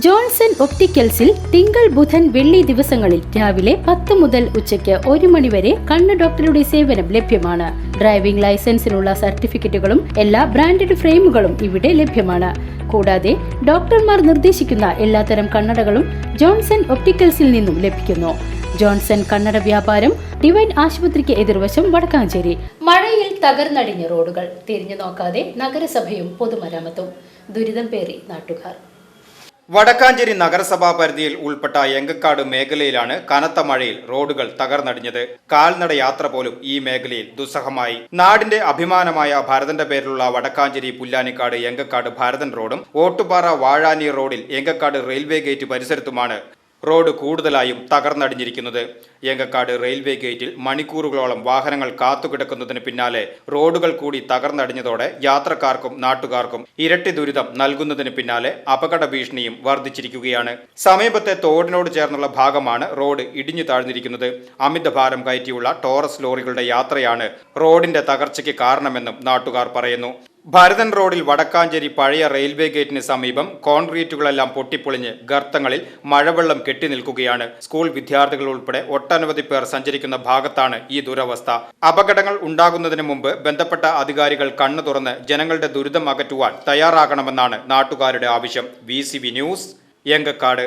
Johnson ഒപ്റ്റിക്കൽസിൽ തിങ്കൾ ബുധൻ വെള്ളി ദിവസങ്ങളിൽ രാവിലെ പത്ത് മുതൽ ഉച്ചയ്ക്ക് ഒരു മണിവരെ കണ്ണ് ഡോക്ടറുടെ സേവനം ലഭ്യമാണ്. ഡ്രൈവിംഗ് ലൈസൻസിനുള്ള സർട്ടിഫിക്കറ്റുകളും എല്ലാ ബ്രാൻഡഡ് ഫ്രെയിമുകളും ഇവിടെ ലഭ്യമാണ്. കൂടാതെ ഡോക്ടർമാർ നിർദ്ദേശിക്കുന്ന എല്ലാത്തരം കണ്ണടകളും ജോൺസൺ ഒപ്റ്റിക്കൽസിൽ നിന്നും ലഭിക്കുന്നു. ജോൺസൺ കണ്ണട വ്യാപാരം ഡിവൈൻ ആശുപത്രിക്ക് എതിർവശം വടക്കാഞ്ചേരി. മഴയിൽ തകർന്നടിഞ്ഞ റോഡുകൾ. തിരിഞ്ഞു നോക്കാതെ നഗരസഭയും പൊതുമരാമത്തും. ദുരിതം പേറി നാട്ടുകാർ. വടക്കാഞ്ചേരി നഗരസഭാ പരിധിയിൽ ഉൾപ്പെട്ട എങ്കക്കാട് മേഖലയിലാണ് കനത്ത മഴയിൽ റോഡുകൾ തകർന്നടിഞ്ഞത്. കാൽനട യാത്ര പോലും ഈ മേഖലയിൽ ദുസ്സഹമായി. നാടിന്റെ അഭിമാനമായ ഭരതന്റെ പേരിലുള്ള വടക്കാഞ്ചേരി പുല്ലാനിക്കാട് എങ്കക്കാട് ഭരതൻ റോഡും ഓട്ടുപാറ വാഴാനി റോഡിൽ എങ്കക്കാട് റെയിൽവേ ഗേറ്റ് പരിസരത്തുമാണ് റോഡ് കൂടുതലായും തകർന്നടിഞ്ഞിരിക്കുന്നത്. ഏങ്കക്കാട് റെയിൽവേ ഗേറ്റിൽ മണിക്കൂറുകളോളം വാഹനങ്ങൾ കാത്തുകിടക്കുന്നതിന് പിന്നാലെ റോഡുകൾ കൂടി തകർന്നടിഞ്ഞതോടെ യാത്രക്കാർക്കും നാട്ടുകാർക്കും ഇരട്ടി ദുരിതം നൽകുന്നതിന് പിന്നാലെ അപകട ഭീഷണിയും വർദ്ധിച്ചിരിക്കുകയാണ്. സമീപത്തെ തോടിനോട് ചേർന്നുള്ള ഭാഗമാണ് റോഡ് ഇടിഞ്ഞു താഴ്ന്നിരിക്കുന്നത്. അമിത ഭാരം കയറ്റിയുള്ള ടോറസ് ലോറികളുടെ യാത്രയാണ് റോഡിന്റെ തകർച്ചയ്ക്ക് കാരണമെന്നും നാട്ടുകാർ പറയുന്നു. ഭരതൻ റോഡിൽ വടക്കാഞ്ചേരി പഴയ റെയിൽവേ ഗേറ്റിന് സമീപം കോൺക്രീറ്റുകളെല്ലാം പൊട്ടിപ്പൊളിഞ്ഞ് ഗർത്തങ്ങളിൽ മഴവെള്ളം കെട്ടി നിൽക്കുകയാണ്. സ്കൂൾ വിദ്യാർത്ഥികൾ ഉൾപ്പെടെ ഒട്ടനവധി പേർ സഞ്ചരിക്കുന്ന ഭാഗത്താണ് ഈ ദുരവസ്ഥ. അപകടങ്ങൾ ഉണ്ടാകുന്നതിന് മുമ്പ് ബന്ധപ്പെട്ട അധികാരികൾ കണ്ണു തുറന്ന് ജനങ്ങളുടെ ദുരിതം അകറ്റുവാൻ തയ്യാറാകണമെന്നാണ് നാട്ടുകാരുടെ ആവശ്യം. V news Engakkad